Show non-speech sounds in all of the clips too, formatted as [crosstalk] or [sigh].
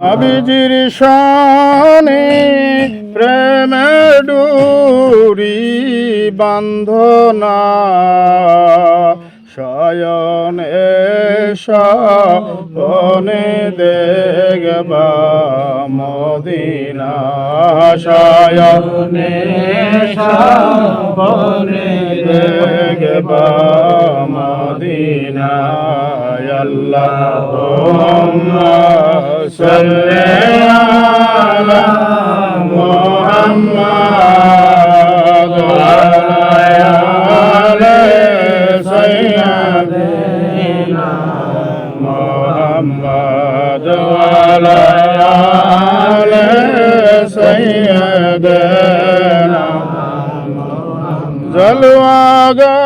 আবিজির শানে প্রেমের ডুরি বান্ধনা। শয়নে সপনে দেখবা মদিনা। শয়নে সপনে দেখবা মদিনা আল্লাহুম্মা সাল্লি আলা মুহাম্মাদ ওয়া আলা সাইয়্যিদিনা মুহাম্মাদ ওয়া আলা জলওয়াগা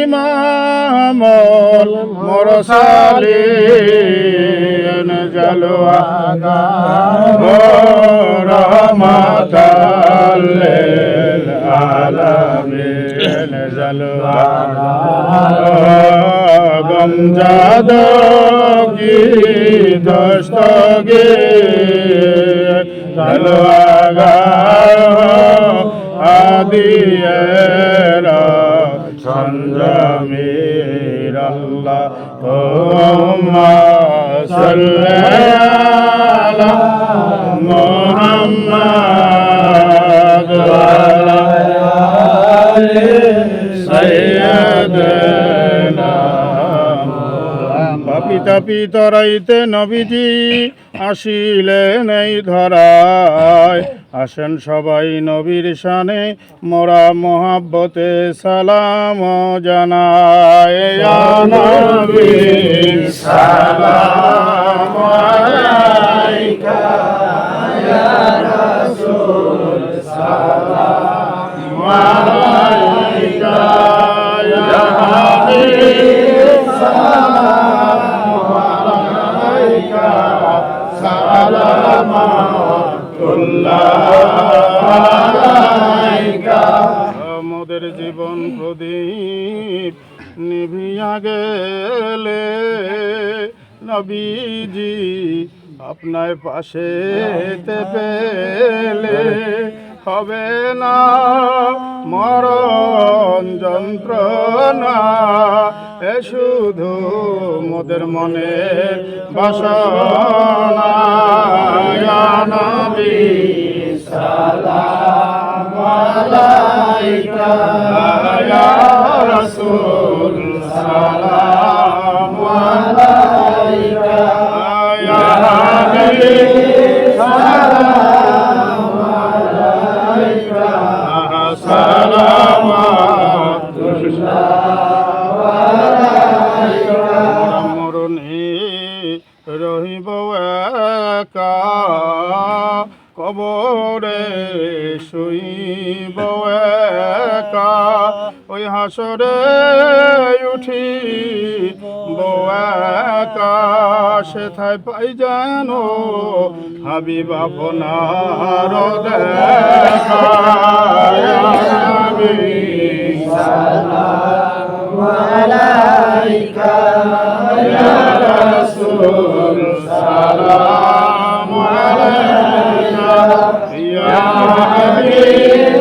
ইমামল মোরসালিন জলওয়াগা রহমাতাল্লিল আলামিন জলওয়াগা গমজাদ কি দস্তগে জলওয়াগা পাপিতা পিতরাইতে নবীজি আসিলেন এই ধরায়। আসেন সবাই নবীর সানে মোরা মোহাব্বতে সালাম জানায় সালাম আপনার পাশে পেলে হবে না মরণ যন্ত্রণা। এ শুধু মোদের মনে বাসনা। নবী সালাম সালাম রহিব একা, কবরে শুইব একা। ওই হাসরে উঠি একা, সেথায় পাই জানো হাবিব আপনার দেখা। সালাম আলাইকা ইয়া হাবিব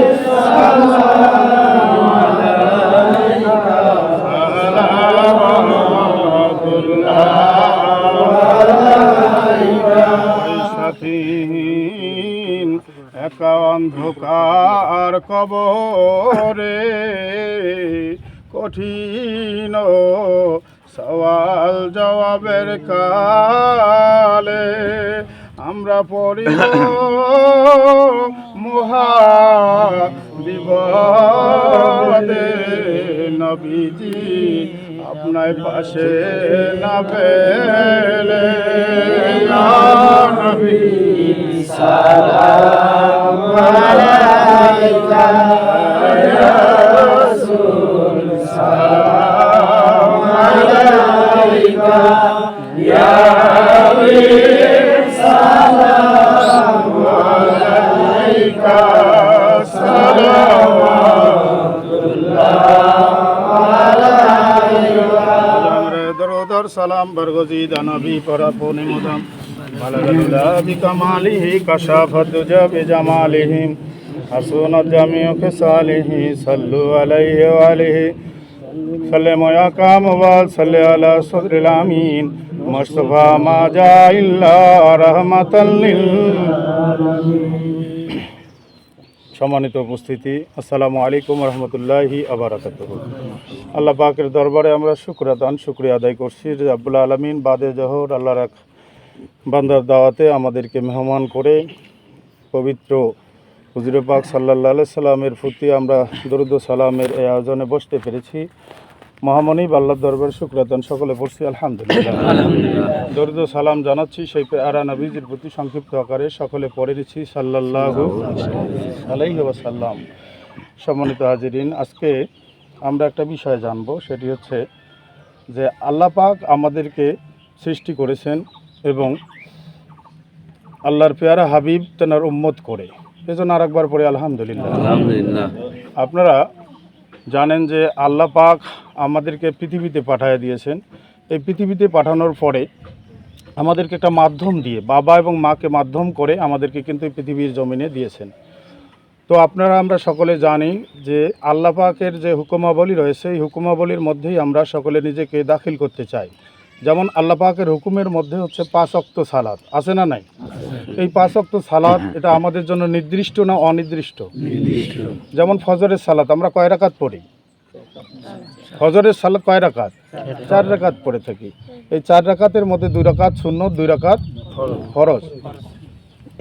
সালাম আলাইকা ইয়া রাসূল সালাম আলাইকা ইয়া হাবিব সালাম আলাইকা সালাম সালাম বরগজিদ নবী পরাপনি মুদাম সম্মানিত উপস্থিতি, আসসালামু আলাইকুম রহমতুল্লাহি আবরাকাত আল্লাহ পাকের দরবারে আমরা শুক্রাদান, শুক্রিয়া আদায় করছি যে আব্বুল আলমিন বাদে জহর, আল্লাহর বান্দার দাওয়াতে আমাদেরকে মেহমান করে পবিত্র হুজুর পাক সাল্লাহ সাল্লামের প্রতি আমরা দরুদ সালামের এই আয়োজনে বসতে পেরেছি। মহামণি আল্লাহর দরবার শুক্রাদান। সকলে পড়ছি আলহামদুলিল্লাহ। দরুদ সালাম জানাচ্ছি সেই আরা নবীজির প্রতি সংক্ষিপ্ত আকারে। সকলে পড়ে নিচ্ছি সাল্লাহ ওয়াসাল্লাম। সম্মানিত হাজিরিন আজকে আমরা একটা বিষয় জানব। সেটি হচ্ছে যে আল্লাহ পাক আমাদেরকে সৃষ্টি করেছেন এবং আল্লাহর পেয়ারা হাবিব তেনার উম্মত করে। এজন্য আরেকবার পরে আলহামদুলিল্লাহ। আলহামদুলিল্লাহ। আপনারা জানেন যে আল্লাহ পাক আমাদেরকে পৃথিবীতে পাঠিয়ে দিয়েছেন। এই পৃথিবীতে পাঠানোর পরে আমাদেরকে একটা মাধ্যম দিয়ে বাবা এবং মাকে মাধ্যম করে আমাদেরকে কিন্তু এই পৃথিবীর জমিনে দিয়েছেন। তো আপনারা আমরা সকলে জানি যে আল্লাহ পাকের যে হুকুমাবলী রয়েছে এই হুকুমাবলীর মধ্যেই আমরা সকলে নিজেকে দাখিল করতে চাই। যেমন আল্লাহ পাকের হুকুমের মধ্যে হচ্ছে পাঁচ অক্ত সালাদ আছে না নাই? এই পাঁচ অক্ত সালাদ এটা আমাদের জন্য নির্দিষ্ট না অনির্দিষ্ট? যেমন ফজরের সালাদ আমরা কয় রাকাত পড়ি? ফজরের সালাদ কয় রাকাত? চার রাকাত পড়ে থাকি। এই চার রাকাতের মধ্যে দুই রাকাত শূন্য দুই রাকাত ফরজ।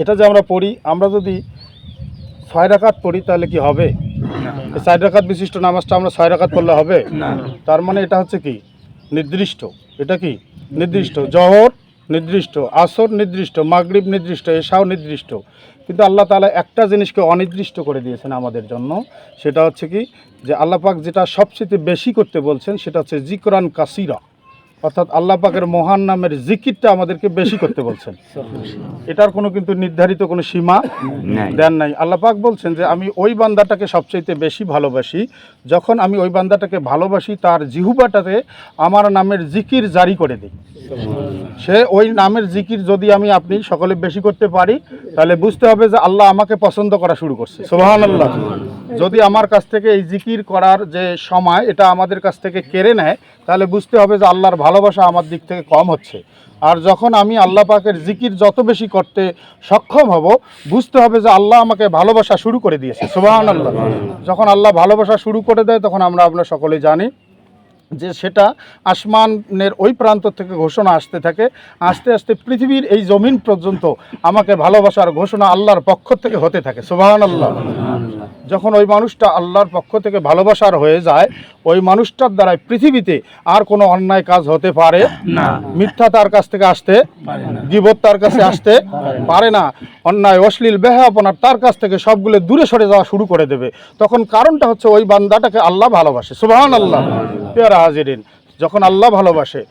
এটা যে আমরা পড়ি আমরা যদি ছয় রাকাত পড়ি তাহলে কি হবে? এই চার রাকাত বিশিষ্ট নামাজটা আমরা ছয় রাকাত পড়লে হবে? তার মানে এটা হচ্ছে কি? নির্দিষ্ট। এটা কি? নির্দিষ্ট। জহর নির্দিষ্ট, আসর নির্দিষ্ট, মাগরীব নির্দিষ্ট, এশাও নির্দিষ্ট। কিন্তু আল্লাহ তালা একটা জিনিসকে অনির্দিষ্ট করে দিয়েছেন আমাদের জন্য। সেটা হচ্ছে কি? যে আল্লাপাক যেটা সবচেয়ে বেশি করতে বলছেন সেটা হচ্ছে জিকরান কাসিরা। অর্থাৎ আল্লাহ পাকের মহান নামের জিকিরটা আমাদেরকে বেশি করতে বলছেন। এটার কোনো কিন্তু নির্ধারিত কোনো সীমা দেন নাই। আল্লাহ পাক বলছেন যে আমি ওই বান্দাটাকে সবচাইতে বেশি ভালোবাসি। যখন আমি ওই বান্দাটাকে ভালোবাসি তার জিহুবাটাতে আমার নামের জিকির জারি করে দিই। সে ওই নামের জিকির যদি আমি আপনি সকলে বেশি করতে পারি তাহলে বুঝতে হবে যে আল্লাহ আমাকে পছন্দ করা শুরু করছে। সোহান আল্লাহ যদি আমার কাছ থেকে এই জিকির করার যে সময় এটা আমাদের কাছ থেকে কেড়ে নেয় তাহলে বুঝতে হবে যে আল্লাহর ভালোবাসা আমার দিক থেকে কম হচ্ছে। আর যখন আমি আল্লাহ পাকের জিকির যত বেশি করতে সক্ষম হব, বুঝতে হবে যে আল্লাহ আমাকে ভালোবাসা শুরু করে দিয়েছে। সুবাহ আল্লাহ যখন আল্লাহ ভালোবাসা শুরু করে দেয়, তখন আমরা আপনার সকলে জানি যে সেটা আসমানের ওই প্রান্ত থেকে ঘোষণা আসতে থাকে আস্তে আস্তে পৃথিবীর এই জমিন পর্যন্ত আমাকে ভালোবাসার ঘোষণা আল্লাহর পক্ষ থেকে হতে থাকে সুবাহান আল্লাহ যখন ওই মানুষটা আল্লাহর পক্ষ থেকে ভালোবাসার হয়ে যায় ওই মানুষটার দ্বারাই পৃথিবীতে আর কোনো অন্যায় কাজ হতে পারে না। মিথ্যা তার কাছ থেকে আসতে গিবত তার কাছে আসতে পারে না। অন্যায় অশ্লীল বেহাপনার তার কাছ থেকে সবগুলো দূরে সরে যাওয়া শুরু করে দেবে। তখন কারণটা হচ্ছে ওই বান্দাটাকে আল্লাহ ভালোবাসে সুবাহান আল্লাহ পেয়ারা হাজিরিন, যখন আল্লাহ ভালোবাসে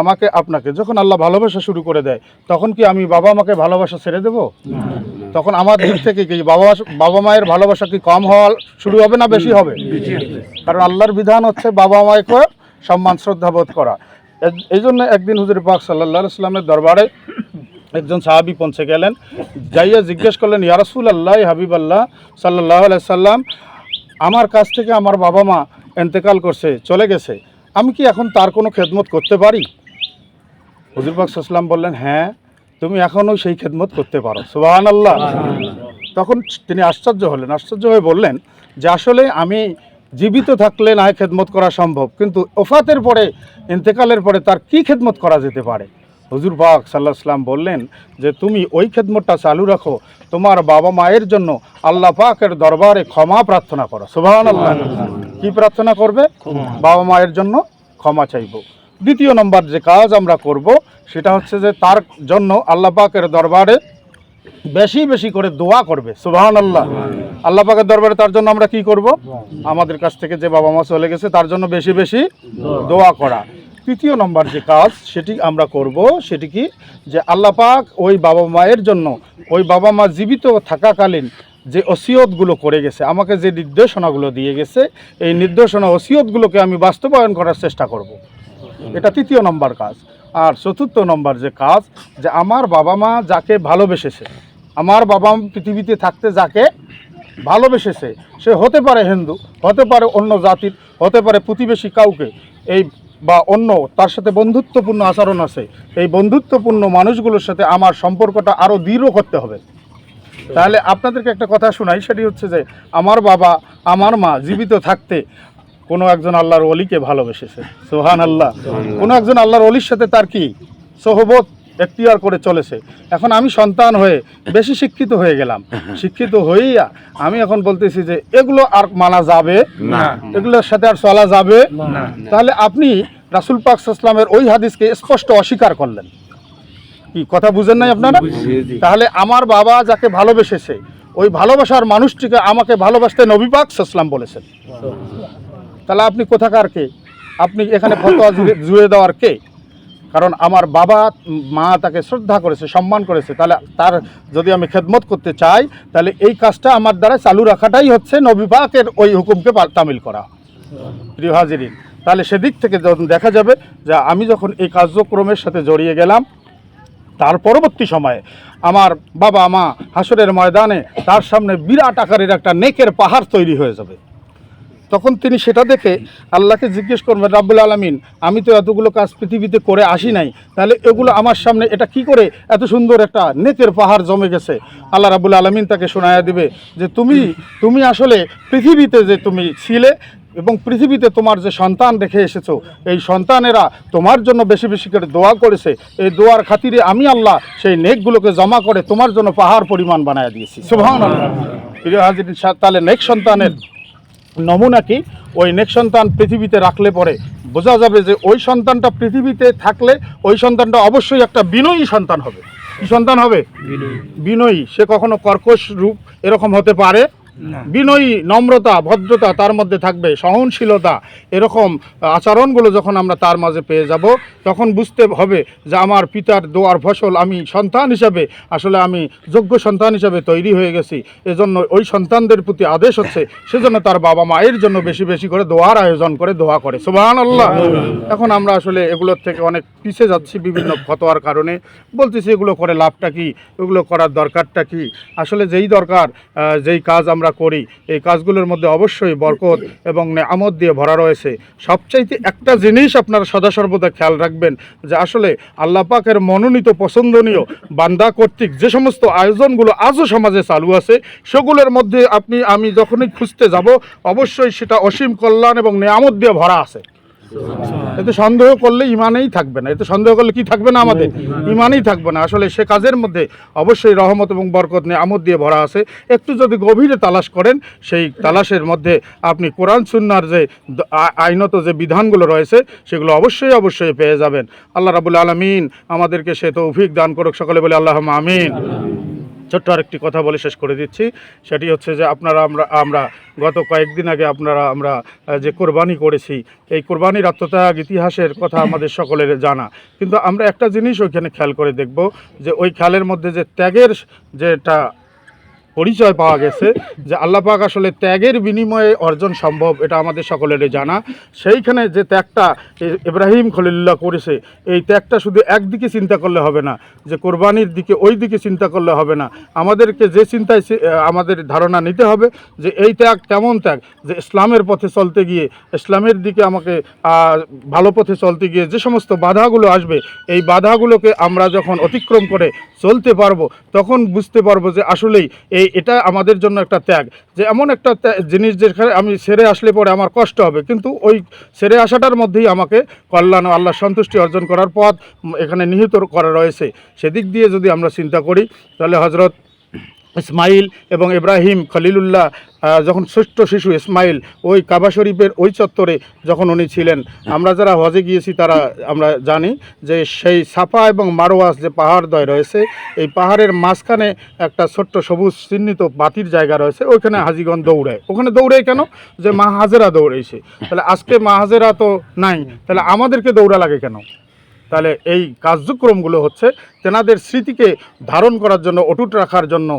আমাকে আপনাকে, যখন আল্লাহ ভালোবাসা শুরু করে দেয়, তখন কি আমি বাবা মাকে ভালোবাসা ছেড়ে দেব? তখন আমার দিক থেকে কি বাবা বাবা মায়ের ভালোবাসা কি কম হওয়া শুরু হবে না বেশি হবে? কারণ আল্লাহর বিধান হচ্ছে বাবা মাকে সম্মান, শ্রদ্ধা বোধ করা। এই জন্য একদিন হুজুর পাক সাল্লাহ সাল্লামের দরবারে একজন সাহাবি পৌঁছে গেলেন, যাইয়া জিজ্ঞেস করলেন ইয়ারসুল আল্লাহ হাবিব আল্লাহ সাল্লাহ সাল্লাম, আমার কাছ থেকে আমার বাবা মা এন্তেকাল করছে, চলে গেছে। আমি কি এখন তার কোনো খেদমত করতে পারি? হুজুর পাক সাল্লাম বললেন হ্যাঁ তুমি এখনও সেই খেদমত করতে পারো। সুবাহান আল্লাহ তখন তিনি আশ্চর্য হলেন। আশ্চর্য হয়ে বললেন যে, আসলে আমি জীবিত থাকলে না খেদমত করা সম্ভব, কিন্তু ওফাতের পরে, ইন্তেকালের পরে তার কি খেদমত করা যেতে পারে? হুজুর পাক সাল্লাহ সাল্লাম বললেন যে তুমি ওই খেদমতটা চালু রাখো। তোমার বাবা মায়ের জন্য আল্লাহ পাকের দরবারে ক্ষমা প্রার্থনা করো। সুবাহান আল্লাহ কি প্রার্থনা করবে? বাবা মায়ের জন্য ক্ষমা চাইব। দ্বিতীয় নম্বর যে কাজ আমরা করব সেটা হচ্ছে যে তার জন্য আল্লাহ পাকের দরবারে বেশি বেশি করে দোয়া করবে। সুবাহান আল্লাহ আল্লাহ পাকের দরবারে তার জন্য আমরা কি করব? আমাদের কাছ থেকে যে বাবা মা চলে গেছে তার জন্য বেশি বেশি দোয়া করা। তৃতীয় নম্বর যে কাজ সেটি আমরা করব, সেটি কি? যে আল্লাপাক ওই বাবা মায়ের জন্য, ওই বাবা মা জীবিত থাকাকালীন যে ওসিয়তগুলো করে গেছে, আমাকে যে নির্দেশনাগুলো দিয়ে গেছে, এই নির্দেশনা ওসিয়তগুলোকে আমি বাস্তবায়ন করার চেষ্টা করব। এটা তৃতীয় নম্বর কাজ। আর চতুর্থ নম্বর যে কাজ, যে আমার বাবা মা যাকে ভালোবেসেছে, আমার বাবা পৃথিবীতে থাকতে যাকে ভালোবেসেছে, সে হতে পারে হিন্দু, হতে পারে অন্য জাতির, হতে পারে প্রতিবেশী কাউকে, এই বা অন্য তার সাথে বন্ধুত্বপূর্ণ আচরণ আছে, এই বন্ধুত্বপূর্ণ মানুষগুলোর সাথে আমার সম্পর্কটা আরও দৃঢ় করতে হবে। তাহলে আপনাদেরকে একটা কথা শোনাই, সেটি হচ্ছে যে আমার বাবা, আমার মা জীবিত থাকতে কোনো একজন আল্লাহর অলিকে ভালোবেসেছে। সোহান আল্লাহ কোনো একজন আল্লাহর অলির সাথে তার কি? সহবত? এখতিয়ার করে চলেছে। এখন আমি সন্তান হয়ে বেশি শিক্ষিত হয়ে গেলাম। [laughs] শিক্ষিত হইয়া আমি এখন বলতেছি যে এগুলো আর মানা যাবে। না। এগুলোর সাথে আর চলা যাবে। তাহলে আপনি রাসুল পাক ইসলামের ওই হাদিসকে স্পষ্ট অস্বীকার করলেন। কি কথা বুঝেন নাই আপনারা? তাহলে আমার বাবা যাকে ভালোবেসেছে ওই ভালোবাসার মানুষটিকে আমাকে ভালোবাসতে নবী পাক ইসলাম বলেছেন। তাহলে আপনি কোথাকার কে? আপনি এখানে ফতোয়া জুড়ে- জুড়ে দেওয়ার কে? কারণ আমার বাবা, মা তাকে শ্রদ্ধা করেছে, সম্মান করেছে, তাহলে তার যদি আমি খেদমত করতে চাই, তাহলে এই কাজটা আমার দ্বারা চালু রাখাটাই হচ্ছে নবী ওই হুকুমকে তামিল করা। প্রিয় হাজিরিন, তাহলে সেদিক থেকে যখন দেখা যাবে যে আমি যখন এই কার্যক্রমের সাথে জড়িয়ে গেলাম, তার পরবর্তী সময়ে আমার বাবা মা হাসরের ময়দানে তার সামনে বিরাট আকারের একটা নেকের পাহাড় তৈরি হয়ে যাবে। তখন তিনি সেটা দেখে আল্লাহকে জিজ্ঞেস করবেন, রাব্বুল আলমিন, আমি তো এতগুলো কাজ পৃথিবীতে করে আসি নাই। তাহলে এগুলো আমার সামনে, এটা কি করে এত সুন্দর একটা নেকের পাহাড় জমে গেছে? আল্লাহ রাব্বুল আলমিন তাকে শোনায়া দিবে যে, তুমি তুমি আসলে পৃথিবীতে যে তুমি ছিলে এবং পৃথিবীতে তোমার যে সন্তান রেখে এসেছ, এই সন্তানেরা তোমার জন্য বেশি বেশি করে দোয়া করেছে। এই দোয়ার খাতিরে আমি আল্লাহ সেই নেকগুলোকে জমা করে তোমার জন্য পাহাড় পরিমাণ বানায় দিয়েছি। সুবহান প্রিয় হাজির তাহলে নেক সন্তানের নমুনা কি ওই নেক সন্তান পৃথিবীতে রাখলে পরে বোঝা যাবে যে ওই সন্তানটা পৃথিবীতে থাকলে ওই সন্তানটা অবশ্যই একটা বিনয়ী সন্তান হবে। কি সন্তান হবে? বিনয়ী। সে কখনো কর্কশ রূপ এরকম হতে পারে। বিনয়ী, নম্রতা, ভদ্রতা তার মধ্যে থাকবে, সহনশীলতা, এরকম আচরণগুলো যখন আমরা তার মাঝে পেয়ে যাব, তখন বুঝতে হবে যে আমার পিতার দোয়ার ফসল আমি সন্তান হিসাবে, আসলে আমি যোগ্য সন্তান হিসাবে তৈরি হয়ে গেছি। এজন্য ওই সন্তানদের প্রতি আদেশ হচ্ছে, সেজন্য তার বাবা মায়ের জন্য বেশি বেশি করে দোয়ার আয়োজন করে, দোয়া করে। সুবহান আল্লাহ এখন আমরা আসলে এগুলোর থেকে অনেক পিছিয়ে যাচ্ছি বিভিন্ন ফতোয়ার কারণে। বলতেছি, এগুলো করে লাভটা কি? এগুলো করার দরকারটা কি? আসলে যেই দরকার যেই কাজ আমরা করি, এই কাজগুলোর মধ্যে অবশ্যই বরকত এবং আমদ দিয়ে ভরা রয়েছে। সবচাইতে একটা জিনিস আপনারা সদা সর্বদা খেয়াল রাখবেন, যে আসলে আল্লাহ পাকের মনোনীত, পছন্দনীয় বান্দা কর্তৃক যে সমস্ত আয়োজনগুলো আজও সমাজে চালু আছে, সেগুলোর মধ্যে আপনি, আমি যখনই খুঁজতে যাব, অবশ্যই সেটা অসীম কল্যাণ এবং নেয়ামত দিয়ে ভরা আছে। এতে সন্দেহ করলে ইমানেই থাকবে না। এতে সন্দেহ করলে কি থাকবে না আমাদের? ইমানেই থাকবে না। আসলে সে কাজের মধ্যে অবশ্যই রহমত এবং বরকত নিয়ে আমদ দিয়ে ভরা আছে। একটু যদি গভীরে তালাশ করেন সেই তালাশের মধ্যে আপনি কোরআন সুন্নার যে আইনত যে বিধানগুলো রয়েছে সেগুলো অবশ্যই অবশ্যই পেয়ে যাবেন। আল্লাহ রাবুল আলমিন আমাদেরকে সে তৌফিক দান করুক। সকলে বলে আল্লাহ আমিন। ছোট্ট আরেকটি কথা বলে শেষ করে দিচ্ছি। সেটি হচ্ছে যে আপনারা আমরা আমরা গত কয়েকদিন আগে আপনারা, আমরা যে কোরবানি করেছি, এই কোরবানির আত্মত্যাগ ইতিহাসের কথা আমাদের সকলের জানা। কিন্তু আমরা একটা জিনিস ওইখানে খেয়াল করে দেখব যে ওই খেয়ালের মধ্যে যে ত্যাগের যেটা পরিচয় পাওয়া গেছে যে আল্লাহ পাক আসলে ত্যাগের বিনিময়ে অর্জন সম্ভব, এটা আমাদের সকলেরই জানা। সেইখানে যে ত্যাগটা ইব্রাহিম খলিল্লাহ করেছে, এই ত্যাগটা শুধু একদিকে চিন্তা করলে হবে না, যে কোরবানির দিকে ওই দিকে চিন্তা করলে হবে না। আমাদেরকে যে চিন্তায় আমাদের ধারণা নিতে হবে যে এই ত্যাগ কেমন ত্যাগ, যে ইসলামের পথে চলতে গিয়ে, ইসলামের দিকে আমাকে ভালো পথে চলতে গিয়ে যে সমস্ত বাধাগুলো আসবে, এই বাধাগুলোকে আমরা যখন অতিক্রম করে চলতে পারব, তখন বুঝতে পারব যে আসলেই এই এটা আমাদের জন্য একটা ত্যাগ। যে এমন একটা জিনিস যেখানে আমি সেরে আসলে পরে আমার কষ্ট হবে। কিন্তু ওই সেরে আসাটার মধ্যেই আমাকে কল্যাণ ও আল্লাহ সন্তুষ্টি অর্জন করার পথ এখানে নিহিত করা রয়েছে। সেদিক দিয়ে যদি আমরা চিন্তা করি, তাহলে হজরত ইসমাইল এবং ইব্রাহিম খলিলুল্লাহ যখন ষষ্ঠ শিশু ইসমাইল ওই কাবা শরীফের ওই চত্বরে যখন উনি ছিলেন, আমরা যারা হজে গিয়েছি তারা, আমরা জানি যে সেই সাফা এবং মারোয়াস যে পাহাড়দ্বয় রয়েছে, এই পাহাড়ের মাঝখানে একটা ছোট্ট সবুজ চিহ্নিত বাতির জায়গা রয়েছে, ওইখানে হাজিগঞ্জ দৌড়ায় ওখানে দৌড়ায় কেন? যে মা হাজেরা দৌড়েছে। তাহলে আজকে মা হাজেরা তো নাই, তাহলে আমাদেরকে দৌড়া লাগে কেন? তাহলে এই কার্যক্রমগুলো হচ্ছে তেনাদের স্মৃতিকে ধারণ করার জন্য, অটুট রাখার জন্য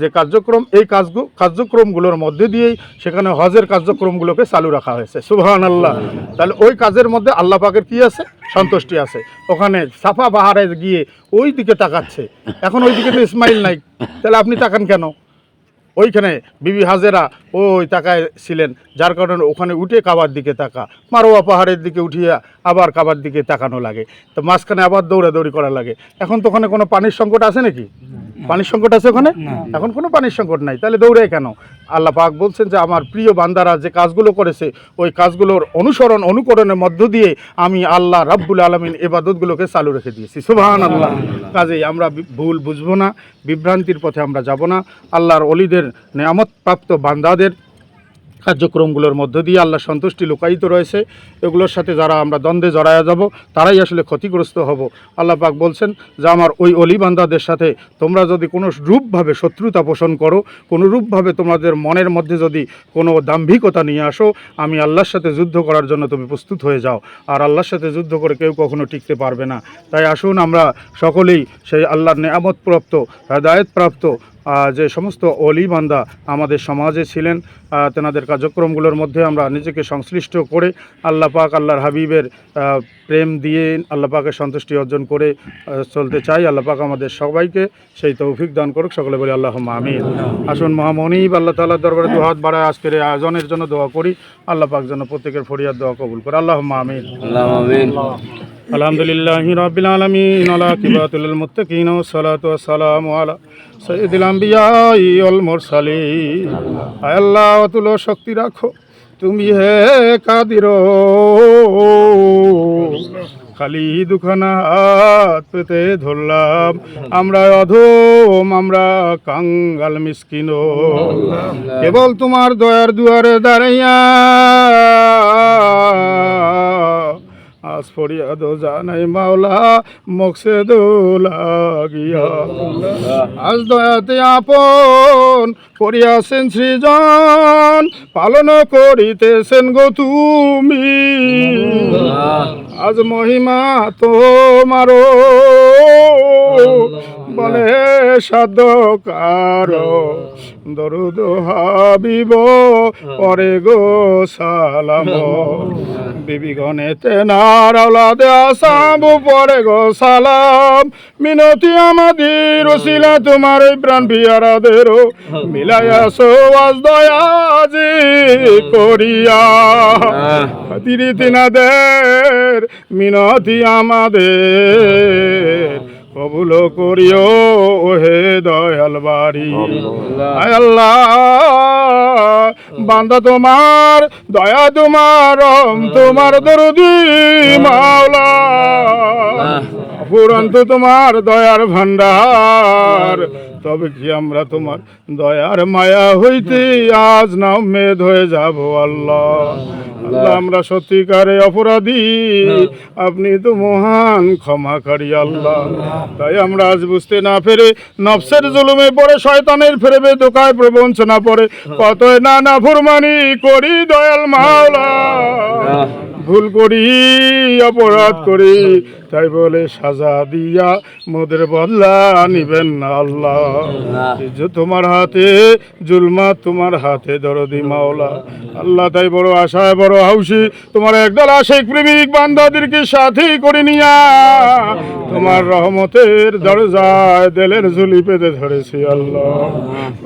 যে কার্যক্রম, এই কাজ কার্যক্রমগুলোর মধ্যে দিয়েই সেখানে হজের কার্যক্রমগুলোকে চালু রাখা হয়েছে। সুবহান আল্লাহ তাহলে ওই কাজের মধ্যে আল্লাহ পাকের কি আছে? সন্তুষ্টি আছে। ওখানে সাফা পাহাড়ে গিয়ে ওই দিকে তাকাচ্ছে। এখন ওই দিকে তো ইসমাইল নাই। তাহলে আপনি তাকান কেন? ওইখানে বিবি হাজেরা ওই তাকায় ছিলেন, যার কারণে ওখানে উঠে কাবার দিকে তাকা। মারোয়া পাহাড়ের দিকে উঠিয়ে আবার কাবার দিকে তাকানো লাগে। তো মাঝখানে আবার দৌড়াদৌড়ি করা লাগে। এখন তো ওখানে কোনো পানির সংকট আছে নাকি? পানির সংকট আছে ওখানে? এখন কোনো পানির সংকট নাই। তাহলে দৌড়ায় কেন? আল্লাহ পাক বলছেন যে আমার প্রিয় বান্দারা যে কাজগুলো করেছে ওই কাজগুলোর অনুসরণ অনুকরণের মধ্য দিয়ে আমি আল্লাহ রাব্বুল আলমিন এবাদতগুলোকে চালু রেখে দিয়েছি। সুবাহান আল্লাহ কাজেই আমরা ভুল বুঝব না বিভ্রান্তির পথে আমরা যাব না। আল্লাহর অলিদের নেয়ামতপ্রাপ্ত বান্দাদের কার্যক্রমগুলোর মধ্য দিয়ে আল্লাহ সন্তুষ্টি লুকায়িত রয়েছে। এগুলোর সাথে যারা আমরা দ্বন্দ্বে জড়ায়া যাব, তারাই আসলে ক্ষতিগ্রস্ত হব। আল্লাহ পাক বলছেন যে, আমার ওই অলি বান্দাদের সাথে তোমরা যদি কোনো রূপভাবে শত্রুতা পোষণ করো, কোনো রূপভাবে তোমাদের মনের মধ্যে যদি কোনো দাম্ভিকতা নিয়ে আসো, আমি আল্লাহর সাথে যুদ্ধ করার জন্য তুমি প্রস্তুত হয়ে যাও। আর আল্লাহর সাথে যুদ্ধ করে কেউ কখনো টিকতে পারবে না। তাই আসুন আমরা সকলেই সেই আল্লাহর নেয়ামতপ্রাপ্ত, হেদায়তপ্রাপ্ত যে সমস্ত অলি বান্দা আমাদের সমাজে ছিলেন তেনাদের কার্যক্রমগুলোর মধ্যে আমরা নিজেকে সংশ্লিষ্ট করে আল্লাহ পাক আল্লাহর হাবিবের প্রেম দিয়ে আল্লাহ পাকের সন্তুষ্টি অর্জন করে চলতে চাই। আল্লাহ পাক আমাদের সবাইকে সেই তৌফিক দান করুক। সকলে বলি আল্লাহ আমিন। আসুন মহামনিব আল্লাহ তাআলার দরবারে দুহাত বাড়ায় আজকের এই আয়োজনের জন্য দোয়া করি। আল্লাহ পাক যেন প্রত্যেকের ফরিয়াদ দোয়া কবুল করে। আল্লাহ আমিন। আলহামদুলিল্লাহ রবিল আলমিন আলা কিবাতুল মুত্তাকিন সালাতু ওয়াসসালামু আলা সাইয়্যিদিল আম্বিয়া ওয়াল মুরসালিন। আয় আল্লাহ অতুল শক্তি রাখো। তুমি হে কাদির। খালি দুখানা হাত পেতে ধরলাম। আমরা অধম আমরা কাঙ্গাল মিসকিন কেবল তোমার দয়ার দুয়ারে দাঁড়াইয়া ফরিয়াদ জানাই মাওলা মকসে লাগিয়া। আজ দয়াতে আপন করিয়াছেন সৃজন, পালন করিতেছেন গো তুমি। আজ মহিমা তোমার বলে সাধ্য কারও। দরুদ হাবিব, পরে গো সালাম। বিবিগণে তেনার আওলাদে আসাম পরে গো সালাম। মিনতি আমাদের ওসিলা তোমার এই প্রাণ বিয়ারাদের মিলাইয়া সোয়াজ দয়াজি করিয়া। তিরি তিনাদের মিনতি আমাদের। কবুল করিও ওহে দয়াল বাড়ি। আল্লাহ বান্দা তোমার দয়া তোমার তোমার দরদি মাওলা। ফুরন্ত তোমার দয়ার ভান্ডার তবে কি আমরা তোমার দয়ার মায়া হইতে আজ না মেদ হয়ে যাব? আল্লাহ আল্লাহ আমরা সত্যিকারে অপরাধী। আপনি তো মহান ক্ষমাকারী আল্লাহ। তাই আমরা আজ বুঝতে না পেরে নফসের জুলুমে পড়ে শয়তানের ফেরবে দোকায় প্রবঞ্চনা পড়ে। কতই না না ফুরমানি করি দয়াল মাওলা। ভুল করি অপরাধ করি। তাই বলে সাজা দিয়া মোদের বদলা নিবেন না আল্লাহ। যে তোমার হাতে জুলমা তোমার হাতে দরদি মাওলা। আল্লাহ তাই বড় আশায় বড় হাউসি তোমার একদল আশেক প্রেমিক বান্দাদেরকে সাথে করে নিয়া তোমার রহমতের দরজায় দেলের ঝুলি পেতে ধরেছি আল্লাহ।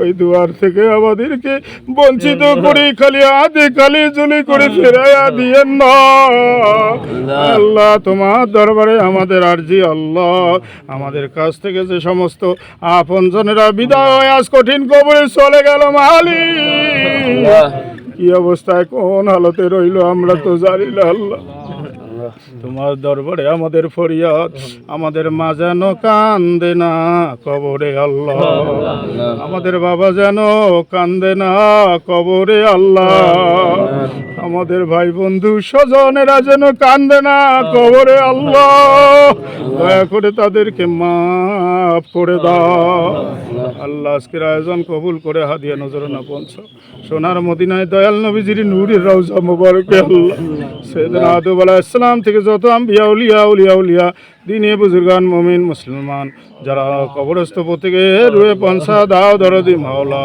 ওই দুয়ার থেকে আমাদেরকে বঞ্চিত করি খালি হাতে খালি ঝুলি করে ফেরাইয়া দিয়েন না। আল্লাহ তোমার দরবারে আমাদের আরজি আল্লাহ। আমাদের কাছ থেকে যে সমস্ত আপনজনেরা বিদায় হয়ে আজ কঠিন কবরে চলে গেল মালি কি অবস্থায় কোন হালতে রইল আমরা তো জানি না আল্লাহ। তোমার দরবারে আমাদের ফরিয়াদ, আমাদের মা যেন কান্দে না কবরে আল্লাহ। আমাদের বাবা যেন কান্দে না কবরে আল্লাহ। আমাদের ভাই বন্ধু স্বজনেরা যেন কান্দে না কবরে আল্লাহ। দয়া করে তাদেরকে মাফ করে দাও। আল্লাহ আজকের আয়োজন কবুল করে হাদিয়া নজর না পৌঁছ সোনার মদিনায় দয়াল নবীজির নূরের রওজা মোবারকে। আল্লাহ সেদিন আদব ইসলাম থেকে যত আম্বিয়া উলিয়া উলিয়া উলিয়া দিনে বুজুর্গান মমিন মুসলমান যারা কবরস্থ প্রত্যেকে রুয়ে পঞ্চা দাও দরদি মাওলা।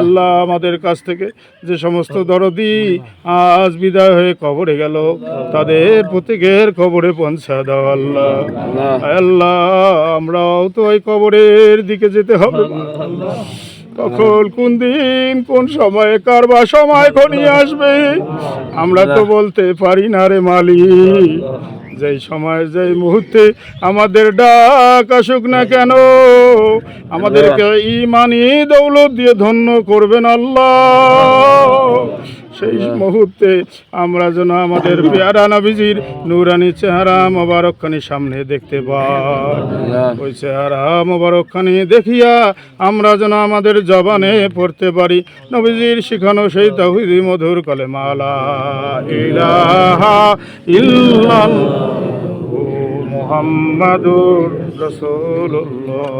আল্লাহ আমাদের কাছ থেকে যে সমস্ত দরদি আজ বিদায় হয়ে কবরে গেল তাদের প্রত্যেকের কবরে পৌঁছা দাও আল্লাহ। আল্লাহ আমরাও তো ওই কবরের দিকে যেতে হবে। কখন কোন দিন কোন সময় কার বা সময় খনি আসবে? আমরা তো বলতে পারি না রে মালিক। যেই সময় যেই মুহূর্তে আমাদের ডাক আসুক না কেন আমাদেরকে ইমানি দৌলত দিয়ে ধন্য করবেন আল্লাহ। সেই মুহূর্তে আমরা যেন আমাদের পেয়ারা নবীজির নুরানি চেহারা মোবারকখানি সামনে দেখতে পাই। ওই চেহারা মোবারকখানি দেখিয়া আমরা যেন আমাদের জবানে পড়তে পারি। নবীজির শিখানো সেই তহিদি মধুর কলেমালা ইলাহা ইল্লাল্লাহু। মুহাম্মাদুর রাসূলুল্লাহ।